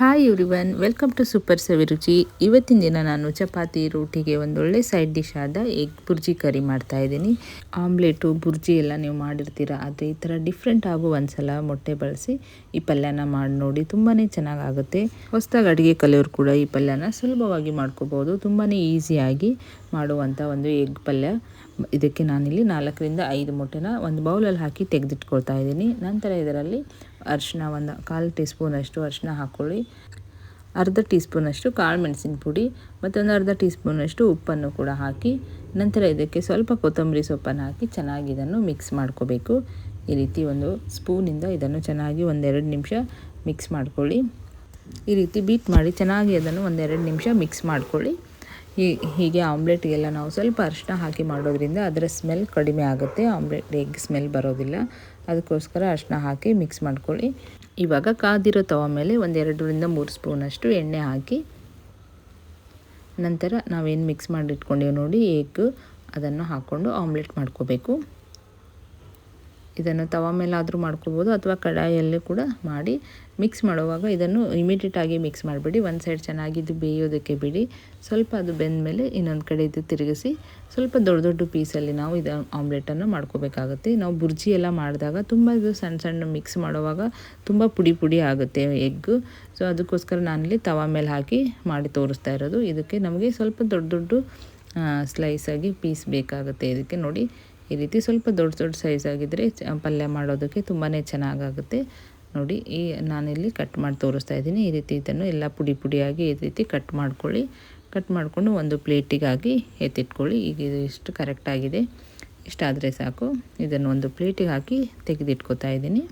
Hi everyone welcome to super Savi Ruchi ಇವತ್ತಿನ ದಿನ ನಾನು ಚಪಾತಿ, ರೋಟಿಗೆ ಒಂದೊಳ್ಳೆ ಸೈಡ್ ಡಿಶ್ ಆದ ಎಗ್ ಬುರ್ಜಿ ಕರಿ ಮಾಡ್ತಾ ಇದ್ದೀನಿ. ಆಮ್ಲೆಟು ಬುರ್ಜಿ ಎಲ್ಲ ನೀವು ಮಾಡಿರ್ತೀರ ಆದರೆ ಈ ಥರ ಡಿಫ್ರೆಂಟ್ ಆಗೋ ಒಂದ್ಸಲ ಮೊಟ್ಟೆ ಬಳಸಿ ಈ ಪಲ್ಯನ ಮಾಡಿ ನೋಡಿ ತುಂಬಾ ಚೆನ್ನಾಗಾಗುತ್ತೆ. ಹೊಸದಾಗಿ ಅಡುಗೆ ಕಲಿಯೋರು ಕೂಡ ಈ ಪಲ್ಯನ ಸುಲಭವಾಗಿ ಮಾಡ್ಕೋಬೋದು ತುಂಬಾ ಈಸಿಯಾಗಿ ಮಾಡುವಂಥ ಒಂದು ಎಗ್ ಪಲ್ಯ. ಇದಕ್ಕೆ ನಾನಿಲ್ಲಿ ನಾಲ್ಕರಿಂದ ಐದು ಮೊಟ್ಟೆನ ಒಂದು ಬೌಲಲ್ಲಿ ಹಾಕಿ ತೆಗೆದಿಟ್ಕೊಳ್ತಾ ಇದ್ದೀನಿ. ನಂತರ ಇದರಲ್ಲಿ ಅರಿಶಿನ ಒಂದು ಕಾಲು ಟೀ ಸ್ಪೂನಷ್ಟು ಅರಿಶಿನ ಹಾಕ್ಕೊಳ್ಳಿ. ಅರ್ಧ ಟೀ ಸ್ಪೂನಷ್ಟು ಕಾಳು ಮೆಣಸಿನ ಪುಡಿ ಮತ್ತೊಂದು ಅರ್ಧ ಟೀ ಸ್ಪೂನಷ್ಟು ಉಪ್ಪನ್ನು ಕೂಡ ಹಾಕಿ ನಂತರ ಇದಕ್ಕೆ ಸ್ವಲ್ಪ ಕೊತ್ತಂಬರಿ ಸೊಪ್ಪನ್ನು ಹಾಕಿ ಚೆನ್ನಾಗಿ ಇದನ್ನು ಮಿಕ್ಸ್ ಮಾಡ್ಕೋಬೇಕು. ಈ ರೀತಿ ಒಂದು ಸ್ಪೂನಿಂದ ಇದನ್ನು ಚೆನ್ನಾಗಿ ಒಂದೆರಡು ನಿಮಿಷ ಮಿಕ್ಸ್ ಮಾಡ್ಕೊಳ್ಳಿ. ಈ ರೀತಿ ಬೀಟ್ ಮಾಡಿ ಚೆನ್ನಾಗಿ ಅದನ್ನು ಒಂದೆರಡು ನಿಮಿಷ ಮಿಕ್ಸ್ ಮಾಡ್ಕೊಳ್ಳಿ. ಈ ಹೀಗೆ ಆಮ್ಲೆಟ್ಗೆಲ್ಲ ನಾವು ಸ್ವಲ್ಪ ಅರಿಶಿನ ಹಾಕಿ ಮಾಡೋದ್ರಿಂದ ಅದರ ಸ್ಮೆಲ್ ಕಡಿಮೆ ಆಗುತ್ತೆ. ಆಮ್ಲೆಟ್ ಎಗ್ ಸ್ಮೆಲ್ ಬರೋದಿಲ್ಲ. ಅದಕ್ಕೋಸ್ಕರ ಅರಿಶಿನ ಹಾಕಿ ಮಿಕ್ಸ್ ಮಾಡ್ಕೊಳ್ಳಿ. ಇವಾಗ ಕಾದಿರೋ ತವ ಮೇಲೆ ಒಂದೆರಡರಿಂದ ಮೂರು ಸ್ಪೂನಷ್ಟು ಎಣ್ಣೆ ಹಾಕಿ ನಂತರ ನಾವೇನು ಮಿಕ್ಸ್ ಮಾಡಿಟ್ಕೊಂಡೀವಿ ನೋಡಿ ಎಗ್ ಅದನ್ನು ಹಾಕ್ಕೊಂಡು ಆಮ್ಲೆಟ್ ಮಾಡ್ಕೋಬೇಕು. ಇದನ್ನು ತವ ಮೇಲಾದರೂ ಮಾಡ್ಕೋಬೋದು ಅಥವಾ ಕಡಾಯಲ್ಲಿ ಕೂಡ ಮಾಡಿ ಮಿಕ್ಸ್ ಮಾಡುವಾಗ ಇದನ್ನು ಇಮಿಡಿಯೇಟಾಗಿ ಮಿಕ್ಸ್ ಮಾಡಿಬಿಡಿ. ಒಂದು ಸೈಡ್ ಚೆನ್ನಾಗಿದ್ದು ಬೇಯೋದಕ್ಕೆ ಬಿಡಿ. ಸ್ವಲ್ಪ ಅದು ಬೆಂದ ಮೇಲೆ ಇನ್ನೊಂದು ಕಡೆ ಇದು ತಿರುಗಿಸಿ ಸ್ವಲ್ಪ ದೊಡ್ಡ ದೊಡ್ಡ ಪೀಸಲ್ಲಿ ನಾವು ಇದು ಆಮ್ಲೆಟನ್ನು ಮಾಡ್ಕೋಬೇಕಾಗುತ್ತೆ. ನಾವು ಬುರ್ಜಿ ಎಲ್ಲ ಮಾಡಿದಾಗ ತುಂಬ ಇದು ಸಣ್ಣ ಸಣ್ಣ ಮಿಕ್ಸ್ ಮಾಡುವಾಗ ತುಂಬ ಪುಡಿ ಪುಡಿ ಆಗುತ್ತೆ ಎಗ್ಗು ಸೊ ಅದಕ್ಕೋಸ್ಕರ ನಾನಿಲ್ಲಿ ತವ ಮೇಲೆ ಹಾಕಿ ಮಾಡಿ ತೋರಿಸ್ತಾ ಇರೋದು. ಇದಕ್ಕೆ ನಮಗೆ ಸ್ವಲ್ಪ ದೊಡ್ಡ ದೊಡ್ಡ ಸ್ಲೈಸಾಗಿ ಪೀಸ್ ಬೇಕಾಗುತ್ತೆ. ಇದಕ್ಕೆ ನೋಡಿ ಈ ರೀತಿ ಸ್ವಲ್ಪ ದೊಡ್ಡ ದೊಡ್ಡ ಸೈಜ್ ಆಗಿದ್ದರೆ ಪಲ್ಯ ಮಾಡೋದಕ್ಕೆ ತುಂಬಾ ಚೆನ್ನಾಗಾಗುತ್ತೆ. ನೋಡಿ, ಈ ನಾನಿಲ್ಲಿ ಕಟ್ ಮಾಡಿ ತೋರಿಸ್ತಾ ಇದ್ದೀನಿ. ಈ ರೀತಿ ಇದನ್ನು ಎಲ್ಲ ಪುಡಿ ಪುಡಿಯಾಗಿ ಈ ರೀತಿ ಕಟ್ ಮಾಡ್ಕೊಳ್ಳಿ. ಕಟ್ ಮಾಡಿಕೊಂಡು ಒಂದು ಪ್ಲೇಟಿಗಾಗಿ ಎತ್ತಿಟ್ಕೊಳ್ಳಿ. ಈಗ ಇದು ಇಷ್ಟು ಕರೆಕ್ಟಾಗಿದೆ ಇಷ್ಟಾದರೆ ಸಾಕು. ಇದನ್ನು ಒಂದು ಪ್ಲೇಟಿಗೆ ಹಾಕಿ ತೆಗೆದಿಟ್ಕೋತಾ ಇದ್ದೀನಿ.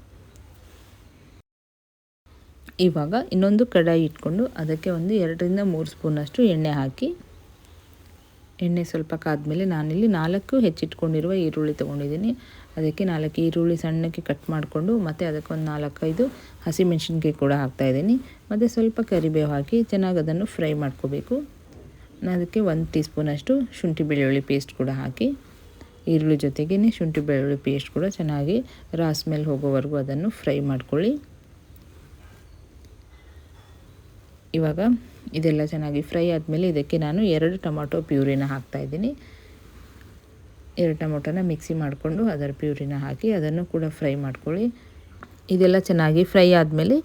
ಇವಾಗ ಇನ್ನೊಂದು ಕಡಾಯಿ ಇಟ್ಕೊಂಡು ಅದಕ್ಕೆ ಒಂದು ಎರಡರಿಂದ ಮೂರು ಸ್ಪೂನಷ್ಟು ಎಣ್ಣೆ ಹಾಕಿ ಎಣ್ಣೆ ಸ್ವಲ್ಪ ಕಾದ್ಮೇಲೆ ನಾನಿಲ್ಲಿ ನಾಲ್ಕು ಹೆಚ್ಚಿಟ್ಕೊಂಡಿರುವ ಈರುಳ್ಳಿ ತೊಗೊಂಡಿದ್ದೀನಿ. ಅದಕ್ಕೆ ನಾಲ್ಕು ಈರುಳ್ಳಿ ಸಣ್ಣಕ್ಕೆ ಕಟ್ ಮಾಡಿಕೊಂಡು ಮತ್ತು ಅದಕ್ಕೆ ಒಂದು ನಾಲ್ಕೈದು ಹಸಿಮೆಣ್ಸಿನ್ಕಾಯಿ ಕೂಡ ಹಾಕ್ತಾಯಿದ್ದೀನಿ ಮತ್ತು ಸ್ವಲ್ಪ ಕರಿಬೇವು ಹಾಕಿ ಚೆನ್ನಾಗಿ ಅದನ್ನು ಫ್ರೈ ಮಾಡ್ಕೋಬೇಕು. ಅದಕ್ಕೆ ಒಂದು ಟೀ ಸ್ಪೂನಷ್ಟು ಶುಂಠಿ ಬೆಳ್ಳುಳ್ಳಿ ಪೇಸ್ಟ್ ಕೂಡ ಹಾಕಿ ಈರುಳ್ಳಿ ಜೊತೆಗೇ ಶುಂಠಿ ಬೆಳ್ಳುಳ್ಳಿ ಪೇಸ್ಟ್ ಕೂಡ ಚೆನ್ನಾಗಿ ರಾಸ್ ಸ್ಮೆಲ್ ಹೋಗೋವರೆಗೂ ಅದನ್ನು ಫ್ರೈ ಮಾಡ್ಕೊಳ್ಳಿ. ಇವಾಗ ಇದೆಲ್ಲ ಚೆನ್ನಾಗಿ ಫ್ರೈ ಆದಮೇಲೆ ಇದಕ್ಕೆ ನಾನು ಎರಡು ಟೊಮೊಟೊ ಪ್ಯೂರಿನ ಹಾಕ್ತಾಯಿದ್ದೀನಿ ಎರಡು ಟೊಮೊಟೊನ ಮಿಕ್ಸಿ ಮಾಡಿಕೊಂಡು ಅದರ ಪ್ಯೂರಿನ ಹಾಕಿ ಅದನ್ನು ಕೂಡ ಫ್ರೈ ಮಾಡ್ಕೊಳ್ಳಿ. ಇದೆಲ್ಲ ಚೆನ್ನಾಗಿ ಫ್ರೈ ಆದಮೇಲೆ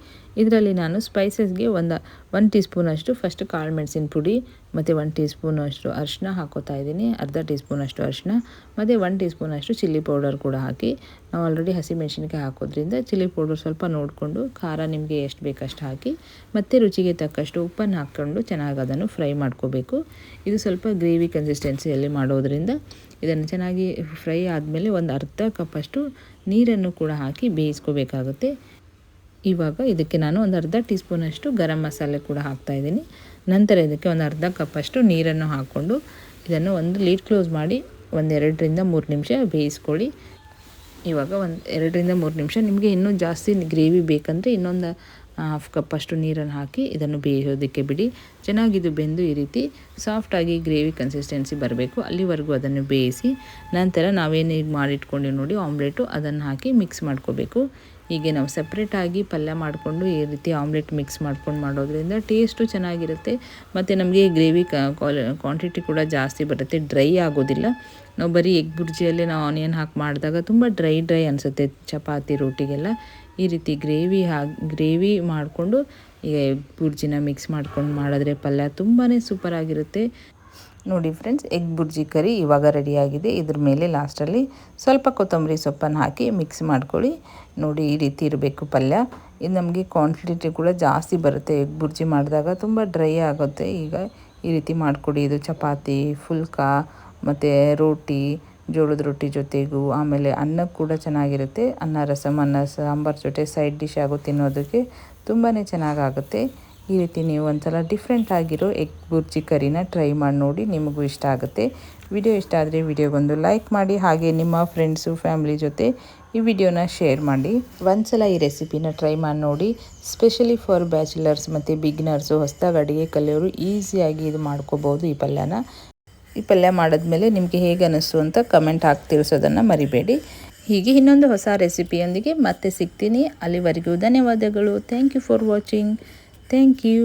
ಇದರಲ್ಲಿ ನಾನು ಸ್ಪೈಸಸ್ಗೆ ಒಂದು ಒನ್ ಟೀ ಸ್ಪೂನಷ್ಟು ಫಸ್ಟ್ ಕಾಳು ಮೆಣಸಿನ ಪುಡಿ, ಮತ್ತು ಒನ್ ಟೀ ಸ್ಪೂನಷ್ಟು ಅರಿಶಿನ ಹಾಕೋತಾ ಇದ್ದೀನಿ, ಅರ್ಧ ಟೀ ಸ್ಪೂನಷ್ಟು ಅರಿಶಿನ, ಮತ್ತು ಒನ್ ಟೀ ಸ್ಪೂನಷ್ಟು ಚಿಲ್ಲಿ ಪೌಡರ್ ಕೂಡ ಹಾಕಿ, ನಾವು ಆಲ್ರೆಡಿ ಹಸಿಮೆಣ್ಸಿನ್ಕಾಯಿ ಹಾಕೋದ್ರಿಂದ ಚಿಲ್ಲಿ ಪೌಡರ್ ಸ್ವಲ್ಪ ನೋಡಿಕೊಂಡು ಖಾರ ನಿಮಗೆ ಎಷ್ಟು ಬೇಕಷ್ಟು ಹಾಕಿ, ಮತ್ತು ರುಚಿಗೆ ತಕ್ಕಷ್ಟು ಉಪ್ಪನ್ನು ಹಾಕ್ಕೊಂಡು ಚೆನ್ನಾಗಿ ಅದನ್ನು ಫ್ರೈ ಮಾಡ್ಕೋಬೇಕು. ಇದು ಸ್ವಲ್ಪ ಗ್ರೇವಿ ಕನ್ಸಿಸ್ಟೆನ್ಸಿಯಲ್ಲಿ ಮಾಡೋದ್ರಿಂದ ಇದನ್ನು ಚೆನ್ನಾಗಿ ಫ್ರೈ ಆದಮೇಲೆ ಒಂದು ಅರ್ಧ ಕಪ್ಪಷ್ಟು ನೀರನ್ನು ಕೂಡ ಹಾಕಿ ಬೇಯಿಸ್ಕೋಬೇಕಾಗುತ್ತೆ. ಇವಾಗ ಇದಕ್ಕೆ ನಾನು ಒಂದು ಅರ್ಧ ಟೀ ಸ್ಪೂನಷ್ಟು ಗರಂ ಮಸಾಲೆ ಕೂಡ ಹಾಕ್ತಾಯಿದ್ದೀನಿ ನಂತರ ಇದಕ್ಕೆ ಒಂದು ಅರ್ಧ ಕಪ್ಪಷ್ಟು ನೀರನ್ನು ಹಾಕ್ಕೊಂಡು ಇದನ್ನು ಒಂದು ಲೀಡ್ ಕ್ಲೋಸ್ ಮಾಡಿ ಒಂದೆರಡರಿಂದ ಮೂರು ನಿಮಿಷ ಬೇಯಿಸ್ಕೊಳ್ಳಿ. ಇವಾಗ ಒಂದು ಎರಡರಿಂದ ಮೂರು ನಿಮಿಷ. ನಿಮಗೆ ಇನ್ನೂ ಜಾಸ್ತಿ ಗ್ರೇವಿ ಬೇಕಂದರೆ ಇನ್ನೊಂದು ಹಾಫ್ ಕಪ್ಪಷ್ಟು ನೀರನ್ನು ಹಾಕಿ ಇದನ್ನು ಬೇಯೋದಕ್ಕೆ ಬಿಡಿ. ಚೆನ್ನಾಗಿದು ಬೆಂದು ಈ ರೀತಿ ಸಾಫ್ಟಾಗಿ ಗ್ರೇವಿ ಕನ್ಸಿಸ್ಟೆನ್ಸಿ ಬರಬೇಕು. ಅಲ್ಲಿವರೆಗೂ ಅದನ್ನು ಬೇಯಿಸಿ ನಂತರ ನಾವೇನು ಈಗ ಮಾಡಿಟ್ಕೊಂಡಿವಿ ನೋಡಿ ಆಮ್ಲೆಟು ಅದನ್ನು ಹಾಕಿ ಮಿಕ್ಸ್ ಮಾಡ್ಕೋಬೇಕು. ಹೀಗೆ ನಾವು ಸಪ್ರೇಟಾಗಿ ಪಲ್ಯ ಮಾಡಿಕೊಂಡು ಈ ರೀತಿ ಆಮ್ಲೆಟ್ ಮಿಕ್ಸ್ ಮಾಡ್ಕೊಂಡು ಮಾಡೋದ್ರಿಂದ ಟೇಸ್ಟು ಚೆನ್ನಾಗಿರುತ್ತೆ. ಮತ್ತು ನಮಗೆ ಗ್ರೇವಿ ಕ್ವಾಂಟಿಟಿ ಕೂಡ ಜಾಸ್ತಿ ಬರುತ್ತೆ. ಡ್ರೈ ಆಗೋದಿಲ್ಲ. ನಾವು ಬರೀ ಎಗ್ ಬುರ್ಜಿಯಲ್ಲಿ ನಾವು ಆನಿಯನ್ ಹಾಕಿ ಮಾಡಿದಾಗ ತುಂಬ ಡ್ರೈ ಡ್ರೈ ಅನಿಸುತ್ತೆ ಚಪಾತಿ ರೋಟಿಗೆಲ್ಲ. ಈ ರೀತಿ ಗ್ರೇವಿ ಹಾಕಿ ಗ್ರೇವಿ ಮಾಡಿಕೊಂಡು ಈಗ ಎಗ್ ಬುರ್ಜಿನ ಮಿಕ್ಸ್ ಮಾಡ್ಕೊಂಡು ಮಾಡಿದ್ರೆ ಪಲ್ಯ ತುಂಬಾ ಸೂಪರಾಗಿರುತ್ತೆ ನೋಡಿ ಫ್ರೆಂಡ್ಸ್ ಎಗ್ ಬುರ್ಜಿ ಕರಿ ಇವಾಗ ರೆಡಿಯಾಗಿದೆ ಇದ್ರ ಮೇಲೆ ಲಾಸ್ಟಲ್ಲಿ ಸ್ವಲ್ಪ ಕೊತ್ತಂಬರಿ ಸೊಪ್ಪನ್ನು ಹಾಕಿ ಮಿಕ್ಸ್ ಮಾಡ್ಕೊಳ್ಳಿ. ನೋಡಿ ಈ ರೀತಿ ಇರಬೇಕು ಪಲ್ಯ. ಇದು ನಮಗೆ ಕ್ವಾಂಟಿಟಿ ಕೂಡ ಜಾಸ್ತಿ ಬರುತ್ತೆ. ಎಗ್ ಬುರ್ಜಿ ಮಾಡಿದಾಗ ತುಂಬ ಡ್ರೈ ಆಗುತ್ತೆ. ಈಗ ಈ ರೀತಿ ಮಾಡಿಕೊಡಿ. ಇದು ಚಪಾತಿ, ಫುಲ್ಕಾ, ಮತ್ತು ರೋಟಿ, ಜೋಳದ ರೊಟ್ಟಿ ಜೊತೆಗೂ, ಆಮೇಲೆ ಅನ್ನ ಕೂಡ ಚೆನ್ನಾಗಿರುತ್ತೆ. ಅನ್ನ ರಸಮ್ ಅನ್ನ, ಸಾಂಬಾರು ಜೊತೆ ಸೈಡ್ ಡಿಶ್ ಆಗೋ ತಿನ್ನೋದಕ್ಕೆ ತುಂಬಾ ಚೆನ್ನಾಗಾಗುತ್ತೆ. ಈ ರೀತಿ ನೀವು ಒಂದ್ಸಲ ಡಿಫ್ರೆಂಟ್ ಆಗಿರೋ ಎಗ್ ಬುರ್ಜಿ ಕರಿನ ಟ್ರೈ ಮಾಡಿ ನೋಡಿ ನಿಮಗೂ ಇಷ್ಟ ಆಗುತ್ತೆ. ವಿಡಿಯೋ ಇಷ್ಟ ಆದರೆ ವಿಡಿಯೋಗೊಂದು ಲೈಕ್ ಮಾಡಿ, ಹಾಗೆ ನಿಮ್ಮ ಫ್ರೆಂಡ್ಸು ಫ್ಯಾಮಿಲಿ ಜೊತೆ ಈ ವಿಡಿಯೋನ ಶೇರ್ ಮಾಡಿ. ಒಂದ್ಸಲ ಈ ರೆಸಿಪಿನ ಟ್ರೈ ಮಾಡಿ ನೋಡಿ. ಸ್ಪೆಷಲಿ ಫಾರ್ ಬ್ಯಾಚುಲರ್ಸ್ ಮತ್ತು ಬಿಗ್ನರ್ಸು ಹೊಸದಾಗಿ ಅಡುಗೆ ಕಲಿಯೋರು ಈಸಿಯಾಗಿ ಇದು ಮಾಡ್ಕೋಬೋದು ಈ ಪಲ್ಯನ. ಈ ಪಲ್ಯ ಮಾಡಿದ್ಮೇಲೆ ನಿಮಗೆ ಹೇಗೆ ಅನ್ನಿಸ್ತು ಅಂತ ಕಮೆಂಟ್ ಹಾಕಿ ತಿಳಿಸೋದನ್ನು ಮರಿಬೇಡಿ. ಹೀಗೆ ಇನ್ನೊಂದು ಹೊಸ ರೆಸಿಪಿಯೊಂದಿಗೆ ಮತ್ತೆ ಸಿಗ್ತೀನಿ. ಅಲ್ಲಿವರೆಗೂ ಧನ್ಯವಾದಗಳು. Thank you for watching thank you